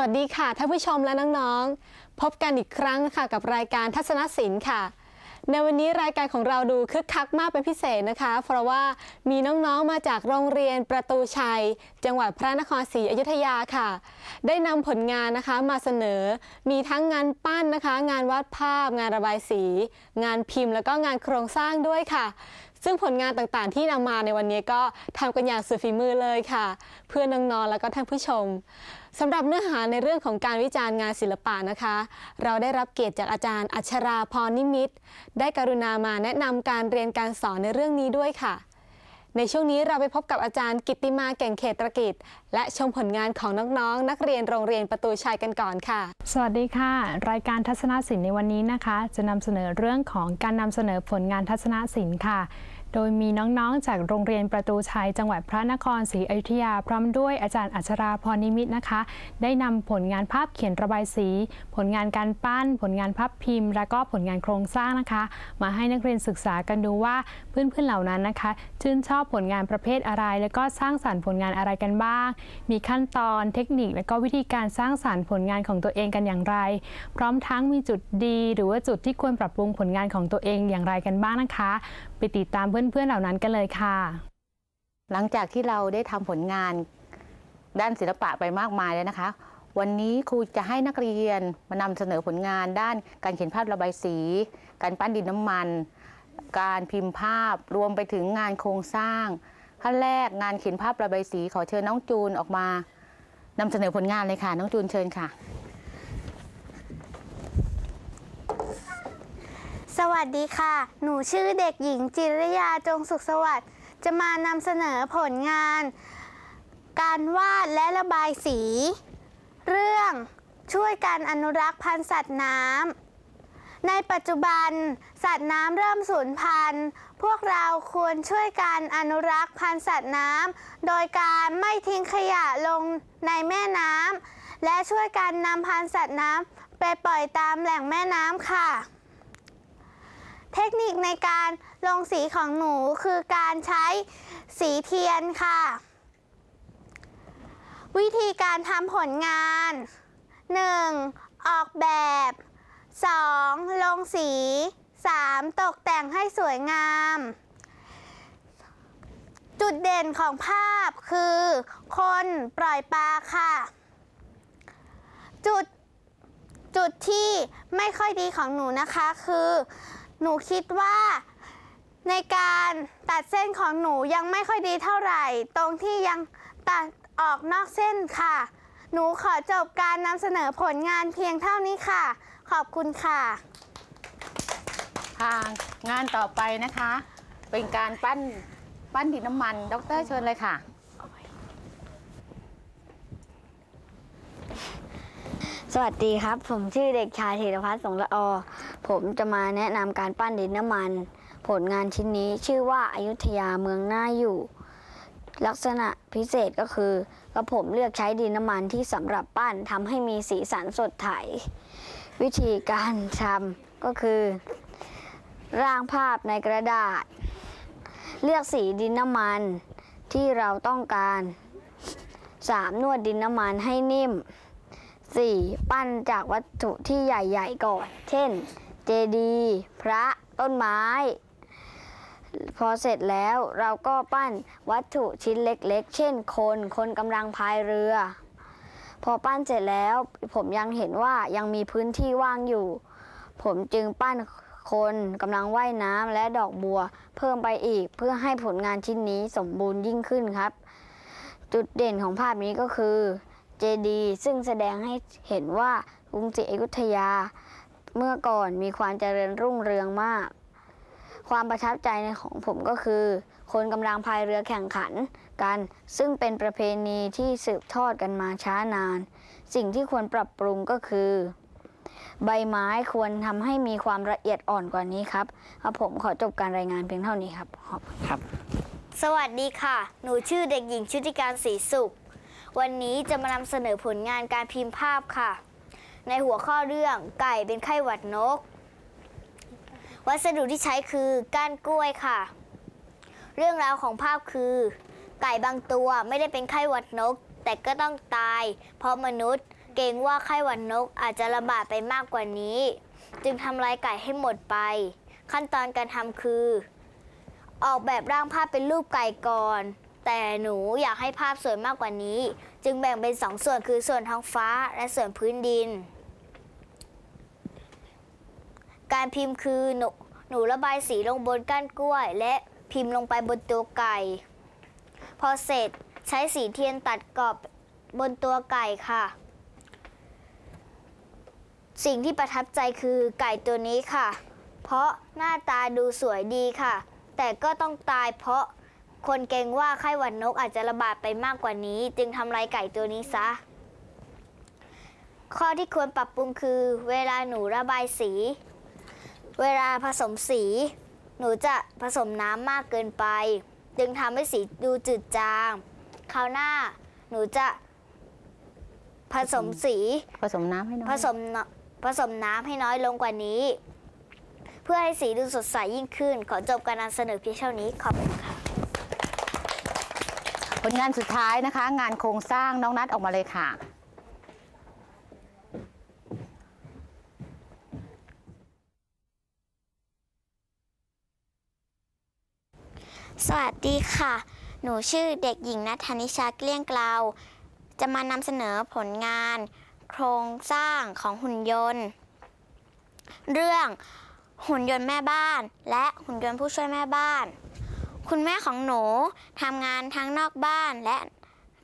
สวัสดีค่ะท่านผู้ชมและน้องๆ พบกันอีกครั้งค่ะกับรายการทัศนศิลป์ค่ะ ในวันนี้รายการของเราดูคึกคักมากเป็นพิเศษนะคะ เพราะว่ามีน้องๆมาจากโรงเรียนประตูชัย จังหวัดพระนครศรีอยุธยาค่ะ ได้นำผลงานนะคะมาเสนอ มีทั้งงานปั้นนะคะ งานวาดภาพ งานระบายสี งานพิมพ์ แล้วก็งานโครงสร้างด้วยค่ะ ซึ่งผลงานต่างๆที่นำมาในวันนี้ก็ทำกันอย่างสุดฝีมือเลยค่ะ เพื่อน้องๆแล้วก็ท่านผู้ชมสำหรับเนื้อหาในเรื่องของการวิจารณ์งานศิลปะนะคะ เราได้รับเกียรติจากอาจารย์ อัชราพรนิมิตได้กรุณามาแนะนำการเรียนการสอนในเรื่องนี้ด้วยค่ะ ในช่วงนี้เราไปพบกับอาจารย์กิตติมาเก่งเขตรกิจ และชมผลงานของน้องๆนักเรียนโรงเรียนประตูชัยกันก่อนค่ะ สวัสดีค่ะ รายการทัศนศิลป์ในวันนี้นะคะ จะนำเสนอเรื่องของการนำเสนอผลงานทัศนศิลป์ค่ะ โดยมีน้องๆ จากโรงเรียนประตูชัยจังหวัดพระนครศรีอยุธยา พร้อมด้วยอาจารย์อัชราพรนิมิตนะคะ ได้นำผลงานภาพเขียนระบายสี ผลงานการปั้น ผลงานภาพพิมพ์ และก็ผลงานโครงสร้างนะคะ มาให้นักเรียนศึกษากันดูว่าเพื่อนๆเหล่านั้นนะคะ ชื่นชอบผลงานประเภทอะไร แล้วก็สร้างสรรค์ผลงานอะไรกันบ้าง มีขั้นตอนเทคนิค และก็วิธีการสร้างสรรค์ผลงานของตัวเองกันอย่างไร พร้อมทั้งมีจุดดี หรือว่าจุดที่ควรปรับปรุงผลงานของตัวเองอย่างไรกันบ้างนะคะ ไปติดตามเเพื่อนๆเหล่านั้นกันเลยค่ะ หลังจากที่เราได้ทำผลงานด้านศิลปะไปมากมายแล้วนะคะ วันนี้ครูจะให้นักเรียนมานำเสนอผลงานด้านการเขียนภาพระบายสี การปั้นดินน้ำมัน การพิมพ์ภาพรวมไปถึงงานโครงสร้างขั้นแรกงานเขียนภาพระบายสีขอเชิญน้องจูนออกมานำเสนอผลงานเลยค่ะ น้องจูนเชิญค่ะ สวัสดีค่ะ หนูชื่อเด็กหญิงจิรยาจงสุขสวัสดิ์ จะมานำเสนอผลงาน การวาดและระบายสี เรื่องช่วยกันอนุรักษ์พันธุ์สัตว์น้ำ ในปัจจุบัน สัตว์น้ำเริ่มสูญพันธุ์ พวกเราควรช่วยกันอนุรักษ์พันธุ์สัตว์น้ำ โดยการไม่ทิ้งขยะลงในแม่น้ำ และช่วยกันนำพันธุ์สัตว์น้ำไปปล่อยตามแหล่งแม่น้ำค่ะ เทคนิคในการลงสีของหนูคือการใช้สีเทียนค่ะ วิธีการทำผลงาน 1. ออกแบบ 2. ลงสี 3. ตกแต่งให้สวยงาม จุดเด่นของภาพคือ คนปล่อยปลาค่ะ จุดจุดที่ไม่ค่อยดีของหนูนะคะคือ หนูคิดว่าในการตัดเส้นของหนูยังไม่ค่อยดีเท่าไหร่ ตรงที่ยังตัดออกนอกเส้นค่ะ หนูขอจบการนำเสนอผลงานเพียงเท่านี้ค่ะ ขอบคุณค่ะค่ะงานต่อไปนะคะ เป็นการปั้นปั้นดินน้ำมัน ดรเชิญเลยค่ะ สวัสดีครับ ผมชื่อเด็กชายธีรพัฒน์สงละอ ผมจะมาแนะนำการปั้นดินน้ำมัน ผลงานชิ้นนี้ชื่อว่าอายุทยาเมืองหน่าอยู่ ลักษณะพิเศษก็คือกระผมเลือกใช้ดินน้ำมันที่สำหรับปั้นทำให้มีสีสันสดใสวิธีการทำก็คือ ร่างภาพในกระดาษ เลือกสีดินน้ำมันที่เราต้องการ 3. นวดดินน้ำมันให้นิ่ม 4. ปั้นจากวัตถุที่ใหญ่ ๆ ก่อน เช่น เจดีย์พระต้นไม้ พอเสร็จแล้วเราก็ปั้นวัตถุชิ้นเล็กๆ เช่น คนคนกำลังพายเรือ พอปั้นเสร็จแล้วผมยังเห็นว่ายังมีพื้นที่ว่างอยู่ ผมจึงปั้นคนกำลังว่ายน้ำและดอกบัว เพิ่มไปอีกเพื่อให้ผลงานชิ้นนี้สมบูรณ์ยิ่งขึ้นครับ จุดเด่นของภาพนี้ก็คือ เจดีย์ซึ่งแสดงให้เห็นว่ากรุงศรีอยุธยา เมื่อก่อนมีความเจริญรุ่งเรืองมาก ความประทับใจในของผมก็คือ คนกำลังพายเรือแข่งขันกัน ซึ่งเป็นประเพณีที่สืบทอดกันมาช้านาน สิ่งที่ควรปรับปรุงก็คือ ใบไม้ควรทำให้มีความละเอียดอ่อนกว่านี้ครับครับผมขอจบการรายงานเพียงเท่านี้ครับขอบคุณครับ สวัสดีค่ะ หนูชื่อเด็กหญิงชุติการศรีสุข วันนี้จะมานำเสนอผลงานการพิมพ์ภาพค่ะ ในหัวข้อเรื่องไก่เป็นไข้หวัดนก วัสดุที่ใช้คือก้านกล้วยค่ะ เรื่องราวของภาพคือ ไก่บางตัวไม่ได้เป็นไข้หวัดนก แต่ก็ต้องตาย เพราะมนุษย์เกรงว่าไข้หวัดนกอาจจะระบาดไปมากกว่านี้ จึงทำลายไก่ให้หมดไป ขั้นตอนการทำคือ ออกแบบร่างภาพเป็นรูปไก่ก่อน แต่หนูอยากให้ภาพสวยมากกว่านี้ จึงแบ่งเป็นสองส่วนคือส่วนท้องฟ้าและส่วนพื้นดิน การพิมพ์คือหนูหนูระบายสีลงบนก้านกล้วย และพิมพ์ลงไปบนตัวไก่ พอเสร็จใช้สีเทียนตัดกรอบบนตัวไก่ค่ะ สิ่งที่ประทับใจคือไก่ตัวนี้ค่ะ เพราะหน้าตาดูสวยดีค่ะ แต่ก็ต้องตายเพราะ คนเกรงว่าไข้หวัดนกอาจจะระบาดไปมากกว่านี้ จึงทำลายไก่ตัวนี้ซะ ข้อที่ควรปรับปรุงคือ เวลาหนูระบายสี เวลาผสมสี หนูจะผสมน้ำมากเกินไป จึงทำให้สีดูจืดจางคราวหน้าหนูจะผสมสี ผสมน้ำให้น้อยผสมน้ำผสมน้ำให้น้อยลงกว่านี้ เพื่อให้สีดูสดใสยิ่งขึ้น ขอจบการนำเสนอเพียงเท่านี้ขอบคุณค่ะผ ลงานสุดท้ายนะคะ งานโครงสร้างน้องนัดออกมาเลยค่ะ สวัสดีค่ะ หนูชื่อเด็กหญิงนัทธนิชาเกลี้ยงเกลาจะมานำเสนอผลงาน โครงสร้างของหุ่นยนต์ เรื่องหุ่นยนต์แม่บ้าน และหุ่นยนต์ผู้ช่วยแม่บ้าน คุณแม่ของหนูทำงานทั้งนอกบ้านและ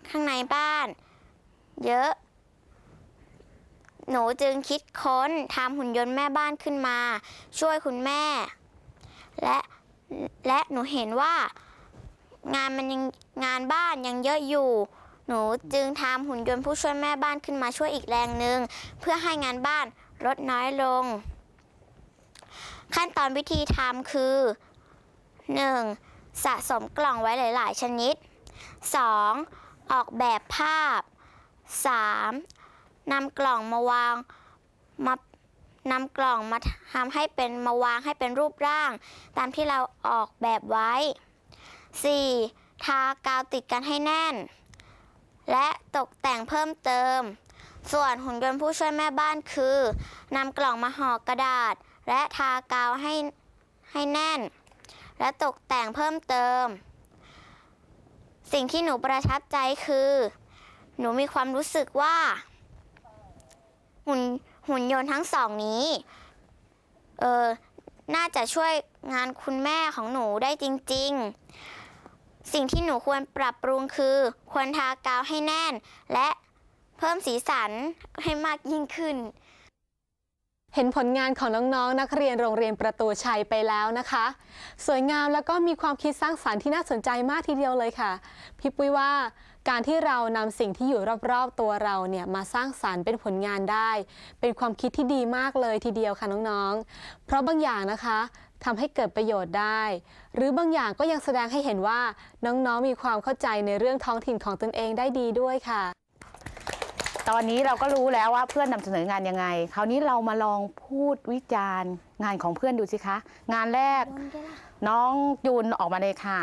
ข้างในบ้าน เยอะ หนูจึงคิดค้นทำหุ่นยนต์แม่บ้านขึ้นมา ช่วยคุณแม่ และและหนูเห็นว่างานมันยังงานบ้านยังเยอะอยู่ หนูจึงทำหุ่นยนต์ผู้ช่วยแม่บ้านขึ้นมาช่วยอีกแรงหนึ่งเพื่อให้งานบ้านลดน้อยลง ขั้นตอนวิธีทำคือ 1. สะสมกล่องไว้หลาย ๆ ชนิด 2. ออกแบบภาพ 3. นำกล่องมาวางมานำกล่องมาทำให้เป็นมาวางให้เป็นรูปร่าง ตามที่เราออกแบบไว้ 4. ทากาวติดกันให้แน่น และตกแต่งเพิ่มเติม ส่วนหุ่นยนต์ผู้ช่วยแม่บ้านคือนำกล่องมาห่อกระดาษ และทากาวให้ให้แน่น และตกแต่งเพิ่มเติม สิ่งที่หนูประทับใจคือ หนูมีความรู้สึกว่า หุ่นหุ่นยนต์ทั้งสองนี้เออน่าจะช่วยงานคุณแม่ของหนูได้จริง ๆ สิ่งที่หนูควรปรับปรุงคือ ควรทากาวให้แน่น และเพิ่มสีสันให้มากยิ่งขึ้น เห็นผลงานของน้องๆนักเรียนโรงเรียนประตูชัยไปแล้วนะคะ สวยงามแล้วก็มีความคิดสร้างสรรค์ที่น่าสนใจมากทีเดียวเลยค่ะ พี่ปุ้ยว่าการที่เรานำสิ่งที่อยู่รอบๆตัวเราเนี่ยมาสร้างสรรค์เป็นผลงานได้ เป็นความคิดที่ดีมากเลยทีเดียวค่ะน้องๆ เพราะบางอย่างนะคะทำให้เกิดประโยชน์ได้ หรือบางอย่างก็ยังแสดงให้เห็นว่าน้องๆมีความเข้าใจในเรื่องท้องถิ่นของตนเองได้ดีด้วยค่ะ ตอนนี้เราก็รู้แล้วว่าเพื่อนนำเสนองานยังไง คราวนี้เรามาลองพูดวิจารณ์งานของเพื่อนดูสิคะ งานแรกน้องจูนออกมาเลยค่ะ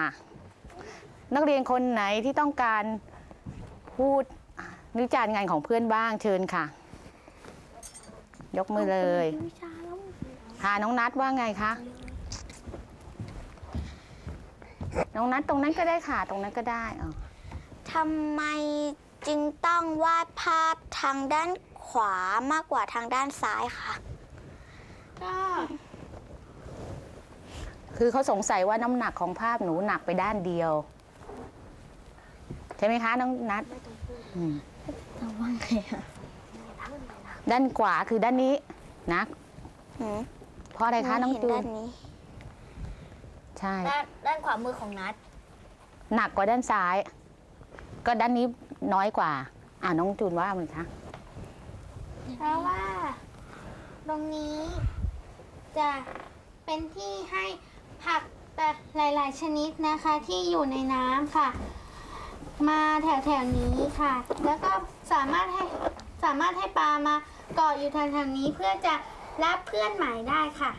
นักเรียนคนไหนที่ต้องการพูดวิจารณ์งานของเพื่อนบ้างเชิญค่ะ ยกมือเลยค่ะน้องนัดว่าไงคะน้องนัดตรงนั้นก็ได้ค่ะ ตรงนั้นก็ได้อทำไม จึงต้องวาดภาพทางด้านขวามากกว่าทางด้านซ้ายคะคือเขาสงสัยว่าน้ำหนักของภาพหนูหนักไปด้านเดียว ใช่ไหมคะน้องนัดอืมด้านขวาคือด้านนี้นะหืมเพราะอะไรคะน้องเห็นจูด้านนนี้ ใช่ ด้านด้านขวามือของนัดหนักกว่าด้านซ้าย ก็ด้านนี้น้อยกว่า อ่าน้องจูนว่ามันคะเพราะว่า ตรงนี้จะเป็นที่ให้ผักแต่หลาย ๆ ชนิดนะคะที่อยู่ในน้ำค่ะ มาแถว ๆ นี้ค่ะ แล้วก็สามารถให้สามารถให้ปลามาเกาะอยู่แถว ๆ นี้เพื่อจะรับเพื่อนใหม่ได้ค่ะ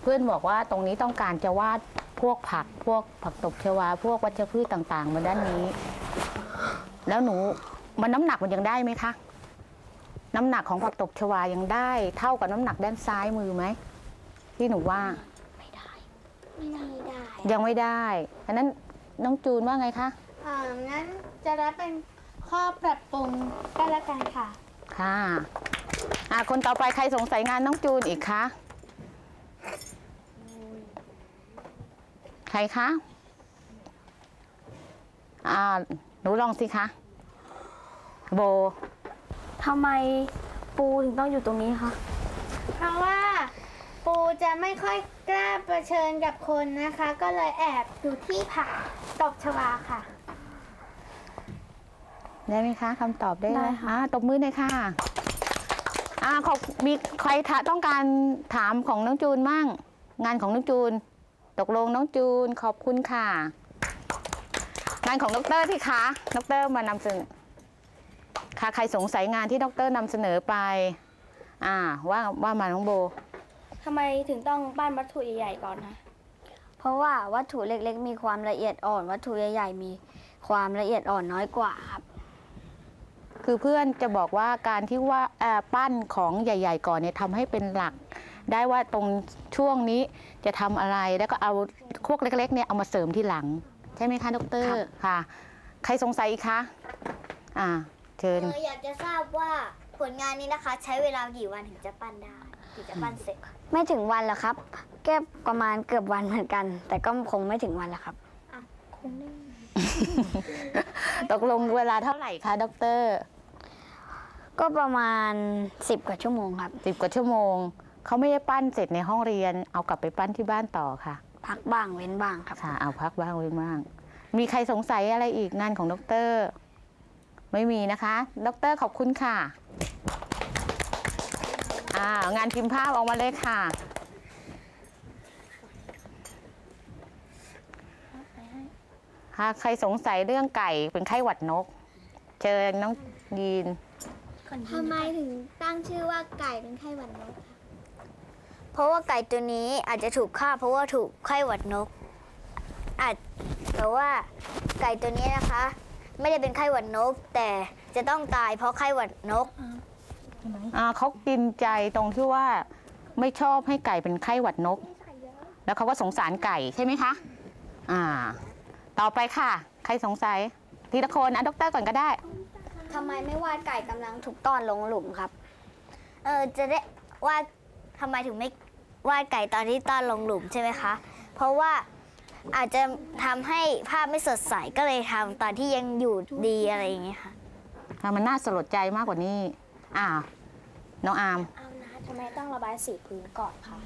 เพื่อนบอกว่าตรงนี้ต้องการจะวาด พวกผักพวกผักตบชวา พวกวัชพืชต่างๆมาด้านนี้ แล้วหนูมันน้ำหนักมันยังได้ไหมคะ น้ำหนักของผักตบชวายังได้ เท่ากับน้ำหนักด้านซ้ายมือไหมที่หนูว่าไม่ได้ ไม่ได้ยังไม่ได้อันนั้นน้องจูนว่าไงคะอ่างั้นจะรับเป็นข้อปรับปรุงก็แล้วกันค่ะ ค่ะอะคนต่อไปใครสงสัยงานน้องจูนอีกคะ ใครคะอ่าหนูลองสิคะ โบ ทำไมปูถึงต้องอยู่ตรงนี้คะ เพราะว่าปูจะไม่ค่อยกล้าเผชิญกับคนนะคะ ก็เลยแอบอยู่ที่ผักตบชวาค่ะ ได้ไหมคะคำตอบได้ไหมอ่าตบมือหน่อยค่ะอ่าขอบมีใครถาต้องการถามของน้องจูนมั่งงานของน้องจูน ตกลงน้องจูนขอบคุณค่ะ งานของดรที่คะดรมานำเสนอค่ะใครสงสัยงานที่ดรนำเสนอไป อ่าว่าว่ามาน้องโบทำไมถึงต้องปั้นวัตถุใหญ่ๆก่อนคะเพราะว่าวัตถุเล็กๆ มีความละเอียดอ่อน วัตถุใหญ่ๆมีความละเอียดอ่อนน้อยกว่าครับ คือเพื่อนจะบอกว่าการที่ว่าเอ่อปั้นของใหญ่ ๆ ก่อนเนี่ยทำให้เป็นหลัก ได้ว่าตรงช่วงนี้จะทำอะไรแล้วก็เอาพวกเล็กๆเนี่ยเอามาเสริมที่หลัง ใช่ไหมคะดรครับค่ะ ใครสงสัยอีกคะอ่าเชิญเอออยากจะทราบว่าผลงานนี้นะคะ ใช้เวลากี่วันถึงจะปั้นได้ถึงจะปั้นเสร็จไม่ถึงวันหรอกครับแค่ประมาณเกือบวันเหมือนกัน แต่ก็คงไม่ถึงวันหรอกครับตกลงเวลาเท่าไหร่คะดร ก็ประมาณ 10 กว่าชั่วโมงครับสิบกว่าชั่วโมง เขาไม่ได้ปั้นเสร็จในห้องเรียน เอากลับไปปั้นที่บ้านต่อค่ะ พักบ้างเว้นบ้างครับ ค่ะ เอาพักบ้างไว้บ้าง มีใครสงสัยอะไรอีกงานของดร ไม่มีนะคะ ดรขอบคุณค่ะอ่างานพิมพ์ภาพออกมาเลยค่ะค่ะใครสงสัยเรื่องไก่เป็นไข้หวัดนก เจอน้องยีน ทำไมถึงตั้งชื่อว่าไก่เป็นไข้หวัดนก เพราะว่าไก่ตัวนี้อาจจะถูกฆ่าเพราะว่าถูกไข้หวัดนก อาจแต่ว่าไก่ตัวนี้นะคะ ไม่ได้เป็นไข้หวัดนก แต่จะต้องตายเพราะไข้หวัดนก อ่าเขากินใจตรงที่ว่าไม่ชอบให้ไก่เป็นไข้หวัดนก แล้วเขาก็สงสารไก่ใช่ไหมคะ อ่า ต่อไปค่ะ ใครสงสัยทีละคนอะดรก่อนก็ได้ ทำไมไม่วาดไก่กำลังถูกต้อนลงหลุมครับ เออจะได้ว่า ทำไมถึงไม่วาดไก่ตอนที่ต้อนลงหลุมใช่ไหมคะ เพราะว่าอาจจะทำให้ภาพไม่สดใสก็เลยทำตอนที่ยังอยู่ดีอะไรอย่างเงี้ยค่ะอะมันน่าสลดใจมากกว่านี้ อ่า น้องอาร์มเอานะทำไมต้องระบายสีพื้นก่อนคะ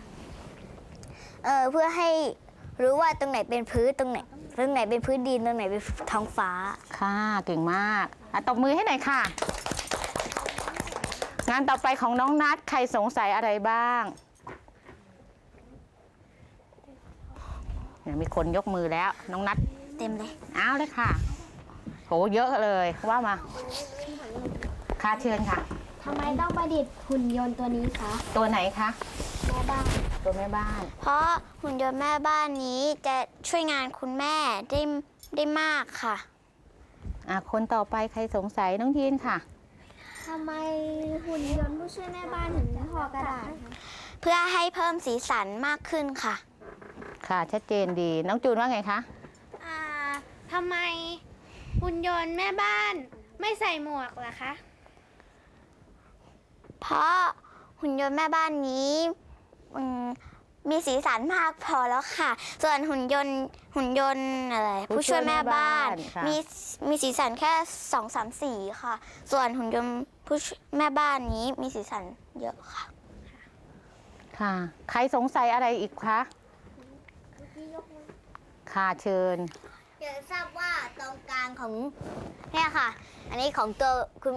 เออเพื่อให้รู้ว่าตรงไหนเป็นพื้นตรงไหนตรงไหนเป็นพื้นดินตรงไหนเป็นท้องฟ้า ค่ะ เก่งมากอะตบมือให้หน่อยค่ะ งานต่อไปของน้องนัดใครสงสัยอะไรบ้างเนี่ยมีคนยกมือแล้ว น้องนัดเต็มเลยเอาเลยค่ะโหเยอะเลยว่ามาค่ะเชิญค่ะทำไมต้องประดิษฐ์หุ่นยนต์ตัวนี้คะตัวไหนคะแม่บ้านตัวแม่บ้าน เพราะหุ่นยนต์แม่บ้านนี้จะช่วยงานคุณแม่ได้ได้มากค่ะอะคนต่อไปใครสงสัยน้องยีนค่ะ ทำไมหุ่นยนต์ผู้ช่วยแม่บ้านถึงห่อกระดาษคะเพื่อให้เพิ่มสีสันมากขึ้นค่ะ ค่ะ ชัดเจนดีน้องจูนว่าไงคะ อ่าทำไมหุ่นยนต์แม่บ้านไม่ใส่หมวกล่ะคะ เพราะหุ่นยนต์แม่บ้านนี้อืมมีสีสันมากพอแล้วค่ะ ส่วนหุ่นยนต์หุ่นยนต์อะไรผู้ผู้ช่ช่ววยยแม่แม่บ้าบ้านนค่ะ มีมีสีสันแค่สองสามสีค่ะ ส่วนหุ่นยนต์ ผู้ช่วยแม่บ้านนี้มีสีสันเยอะค่ะ ค่ะ ใครสงสัยอะไรอีกคะ ค่ะเชิญ อยากทราบว่าตรงกลางของเนี่ยค่ะ อันนี้ของตัวคุณ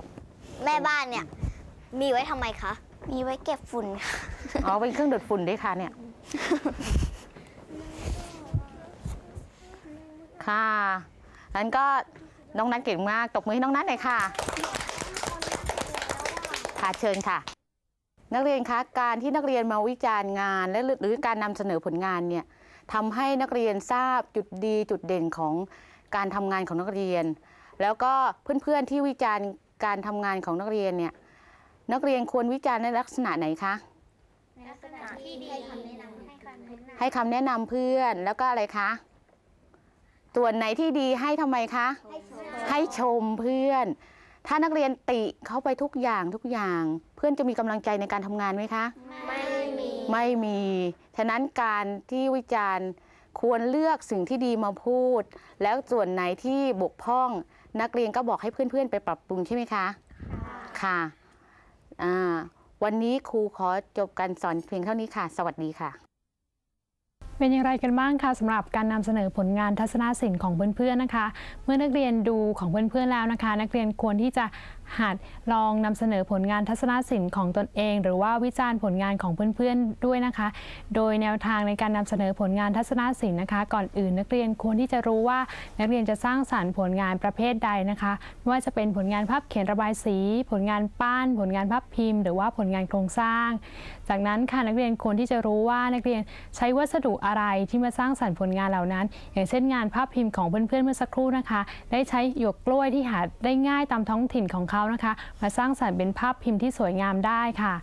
แม่บ้านเนี่ย มีไว้ทำไมคะ มีไว้เก็บฝุ่นค่ะอ๋อ เป็นเครื่องดูดฝุ่นด้วยค่ะเนี่ย ค่ะงั้นก็น้องนัทเก่งมาก ตบมือให้น้องนัทหน่อยค่ะ ค่ะเชิญค่ะ นักเรียนคะการที่นักเรียนมาวิจารณ์งานและหรือการนำเสนอผลงานเนี่ยทำให้นักเรียนทราบจุดดีจุดเด่นของการทำงานของนักเรียน แล้วก็เพื่อนๆที่วิจารณ์การทำงานของนักเรียนเนี่ยนักเรียนควรวิจารณ์ในลักษณะไหนคะในลักษณะที่ดีให้คำแนะนำให้คำแนะนำให้คำแนะนำเพื่อนแล้วก็อะไรคะส่วนไหนที่ดีให้ทำไมคะ ให้ชมเพื่อน ถ้านักเรียนติเขาไปทุกอย่างทุกอย่าง เพื่อนจะมีกำลังใจในการทำงานไหมคะ ไม่มีไม่มีฉะนั้นการที่วิจารณ์ควรเลือกสิ่งที่ดีมาพูด แล้วส่วนไหนที่บกพร่องนักเรียนก็บอกให้เพื่อนๆ ไปปรับปรุงใช่ไหมคะ ค่ะอ่าวันนี้ครูขอจบการสอนเพียงเท่านี้ค่ะ สวัสดีค่ะ เป็นอย่างไรกันบ้างคะสำหรับการนำเสนอผลงานทัศนศิลป์ของเพื่อนๆนะคะ เมื่อนักเรียนดูของเพื่อนๆแล้วนะคะ นักเรียนควรที่จะ หัดลองนำเสนอผลงานทัศนศิลป์ของตนเอง หรือว่าวิจารณ์ผลงานของเพื่อนๆด้วยนะคะ โดยแนวทางในการนำเสนอผลงานทัศนศิลป์นะคะ ก่อนอื่นนักเรียนควรที่จะรู้ว่านักเรียนจะสร้างสรรค์ผลงานประเภทใดนะคะไม่ว่าจะเป็นผลงานภาพเขียนระบายสี ผลงานปั้น ผลงานภาพพิมพ์ หรือว่าผลงานโครงสร้าง จากนั้นค่ะนักเรียนควรที่จะรู้ว่านักเรียนใช้วัสดุอะไรที่มาสร้างสรรค์ผลงานเหล่านั้น อย่างเช่นงานภาพพิมพ์ของเพื่อนๆเมื่อสักครู่นะคะ ได้ใช้หยวกกล้วยที่หาได้ง่ายตามท้องถิ่นของเขานะคะมาสร้างสรรค์เป็นภาพพิมพ์ที่สวยงามได้ค่ะ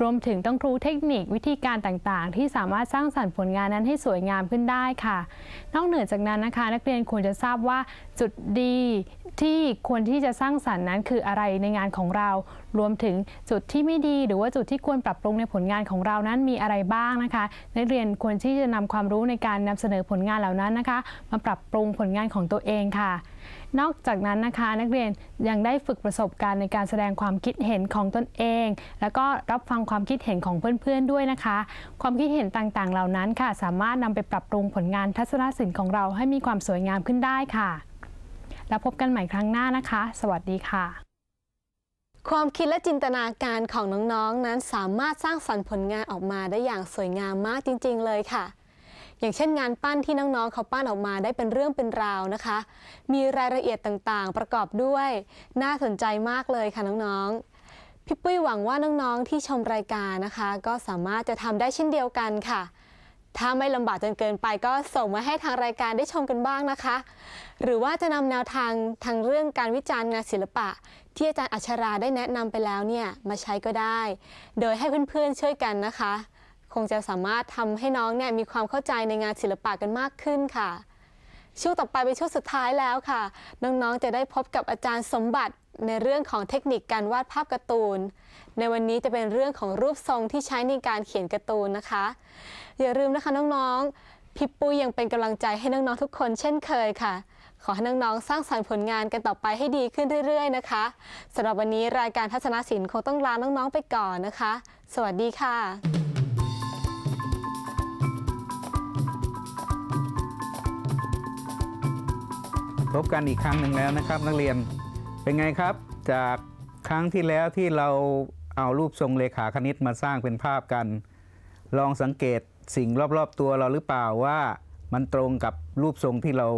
รวมถึงต้องรู้เทคนิควิธีการต่างๆ ที่สามารถสร้างสรรค์ผลงานนั้นให้สวยงามขึ้นได้ค่ะ นอกเหนือจากนั้นนะคะ นักเรียนควรจะทราบว่าจุดดีที่ควรที่จะสร้างสรรค์นั้นคืออะไรในงานของเรา รวมถึงจุดที่ไม่ดี หรือว่าจุดที่ควรปรับปรุงในผลงานของเรานั้นมีอะไรบ้างนะคะ นักเรียนควรที่จะนำความรู้ในการนำเสนอผลงานเหล่านั้นนะคะ มาปรับปรุงผลงานของตัวเองค่ะ นอกจากนั้นนะคะนักเรียนยังได้ฝึกประสบการณ์ในการแสดงความคิดเห็นของตนเอง แล้วก็รับฟังความคิดเห็นของเพื่อนๆด้วยนะคะ ความคิดเห็นต่างๆ เหล่านั้นค่ะ สามารถนำไปปรับปรุงผลงานทัศนศิลป์ของเราให้มีความสวยงามขึ้นได้ค่ะ แล้วพบกันใหม่ครั้งหน้านะคะ สวัสดีค่ะ ความคิดและจินตนาการของน้องๆนั้นสามารถสร้างสรรค์ผลงานออกมาได้อย่างสวยงามมากจริง ๆ เลยค่ะ อย่างเช่นงานปั้นที่น้องๆเขาปั้นออกมาได้เป็นเรื่องเป็นราวนะคะ มีรายละเอียดต่างๆ ประกอบด้วย น่าสนใจมากเลยค่ะน้องๆพี่ปุ้ยหวังว่าน้องๆที่ชมรายการนะคะ ก็สามารถจะทำได้เช่นเดียวกันค่ะ ถ้าไม่ลำบากจนเกินไปก็ส่งมาให้ทางรายการได้ชมกันบ้างนะคะ หรือว่าจะนำแนวทางทางเรื่องการวิจารณ์งานศิลปะ ที่อาจารย์อัชราได้แนะนำไปแล้วเนี่ยมาใช้ก็ได้ โดยให้เพื่อนๆช่วยกันนะคะ งจะสามารถทำให้น้องเนี่ยมีความเข้าใจในงานศิลปะกันมากขึ้นค่ะ ช่วงต่อไปเป็นช่วงสุดท้ายแล้วค่ะ น้องๆจะได้พบกับอาจารย์สมบัติในเรื่องของเทคนิคการวาดภาพการ์ตูน ในวันนี้จะเป็นเรื่องของรูปทรงที่ใช้ในการเขียนการ์ตูนนะคะ อย่าลืมนะคะน้องๆพี่ปุ้ยยังเป็นกำลังใจให้น้องๆทุกคนเช่นเคยค่ะ ขอให้น้องๆสร้างสรรค์ผลงานกันต่อไปให้ดีขึ้นเรื่อย ๆ นะคะสำหรับวันนี้รายการทัศนศิลป์คงต้องลาน้องๆไปก่อนนะคะ สวัสดีค่ะ พบกันอีกครั้งหนึ่งแล้วนะครับ นักเรียนเป็นไงครับ จากครั้งที่แล้วที่เราเอารูปทรงเลขาคณิตมาสร้างเป็นภาพกัน ลองสังเกตสิ่งรอบๆตัวเราหรือเปล่าว่ามันตรงกับรูปทรงที่เรา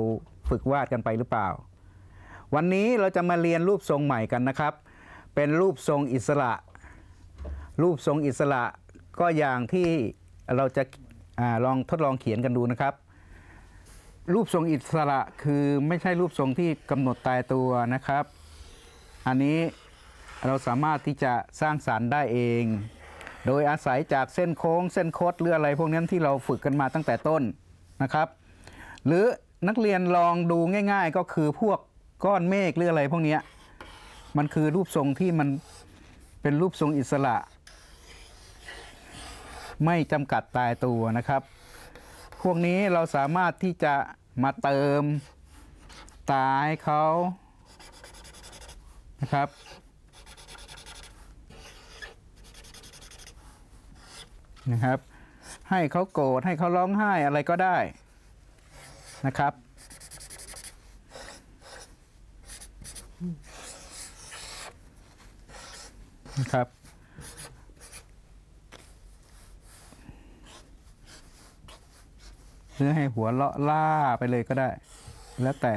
ฝึกวาดกันไปหรือเปล่า วันนี้เราจะมาเรียนรูปทรงใหม่กันนะครับ เป็นรูปทรงอิสระ รูปทรงอิสระก็อย่างที่เราจะอาลองทดลองเขียนกันดูนะครับ รูปทรงอิสระคือไม่ใช่รูปทรงที่กำหนดตายตัวนะครับ อันนี้เราสามารถที่จะสร้างสารรค์ได้เอง โดยอาศัยจากเส้นโค้ง เส้นโคดหรืออะไรพวกนั้นที่เราฝึกกันมาตั้งแต่ต้นนะครับ หรือนักเรียนลองดูง่าย ๆ ก็คือพวกก้อนเมฆหรืออะไรพวกนี้มันคือรูปทรงที่มันเป็นรูปทรงอิสระ ไม่จำกัดตายตัวนะครับ พวกนี้เราสามารถที่จะ มาเติมตาให้เขานะครับ นะครับ ให้เขาโกรธให้เขาร้องไห้อะไรก็ได้นะครับนะครับ หรือให้หัวเลาะล่าไปเลยก็ได้ แล้วแต่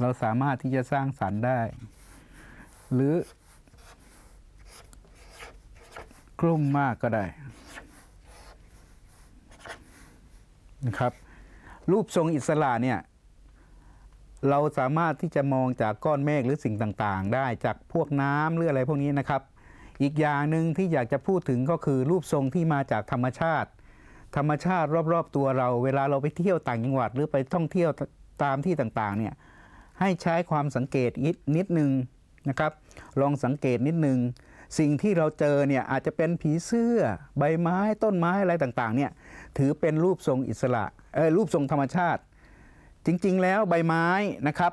เราสามารถที่จะสร้างสรรค์ได้ หรือกลุ่มมากก็ได้นะครับ รูปทรงอิสระเนี่ย เราสามารถที่จะมองจากก้อนเมฆหรือสิ่งต่างๆ ได้จากพวกน้ำหรืออะไรพวกนี้นะครับ อีกอย่างหนึ่งที่อยากจะพูดถึงก็คือรูปทรงที่มาจากธรรมชาติ ธรรมชาติรอบๆตัวเรา เวลาเราไปเที่ยวต่างจังหวัด หรือไปท่องเที่ยวตามที่ต่างๆเนี่ยให้ใช้ความสังเกตนิดนิดนึงนะครับ ลองสังเกตนิดนึง สิ่งที่เราเจอเนี่ยอาจจะเป็นผีเสื้อ ใบไม้ต้นไม้อะไรต่างๆเนี่ยถือเป็นรูปทรงอิสระเออรูปทรงธรรมชาติ จริงๆแล้วใบไม้นะครับ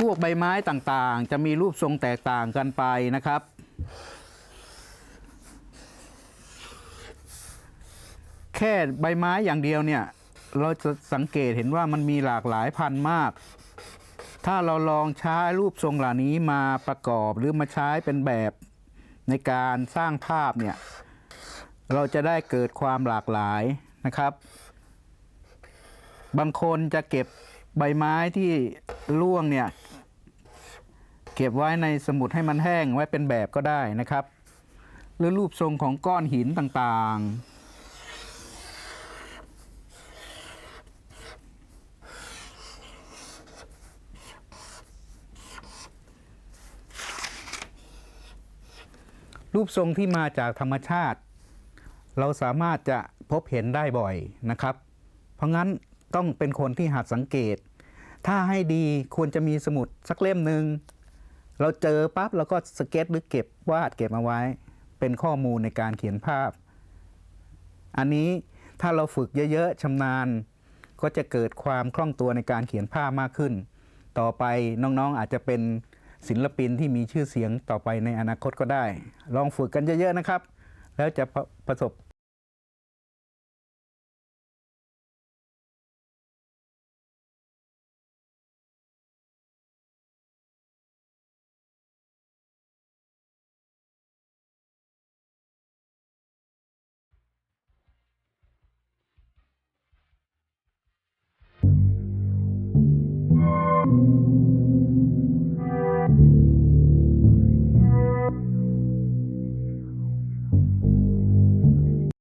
พวกใบไม้ต่างๆ จะมีรูปทรงแตกต่างกันไปนะครับ แค่ใบไม้อย่างเดียวเนี่ย เราจะสังเกตเห็นว่ามันมีหลากหลายพันธุ์มาก ถ้าเราลองใช้รูปทรงเหล่านี้มาประกอบหรือมาใช้เป็นแบบในการสร้างภาพเนี่ย เราจะได้เกิดความหลากหลายนะครับ บางคนจะเก็บใบไม้ที่ร่วงเนี่ย เก็บไว้ในสมุดให้มันแห้งไว้เป็นแบบก็ได้นะครับ หรือรูปทรงของก้อนหินต่างๆ รูปทรงที่มาจากธรรมชาติ เราสามารถจะพบเห็นได้บ่อยนะครับ เพราะงั้นต้องเป็นคนที่หัดสังเกต ถ้าให้ดีควรจะมีสมุดสักเล่มหนึ่งเราเจอปั๊บเราก็สเก็ตหรือเก็บวาดเก็บเอาไว้ เป็นข้อมูลในการเขียนภาพ อันนี้ถ้าเราฝึกเยอะๆชำนาญ ก็จะเกิดความคล่องตัวในการเขียนภาพมากขึ้น ต่อไปน้องๆอาจจะเป็น ศิลปินที่มีชื่อเสียงต่อไปในอนาคตก็ได้ ลองฝึกกันเยอะๆนะครับ แล้วจะประประสบ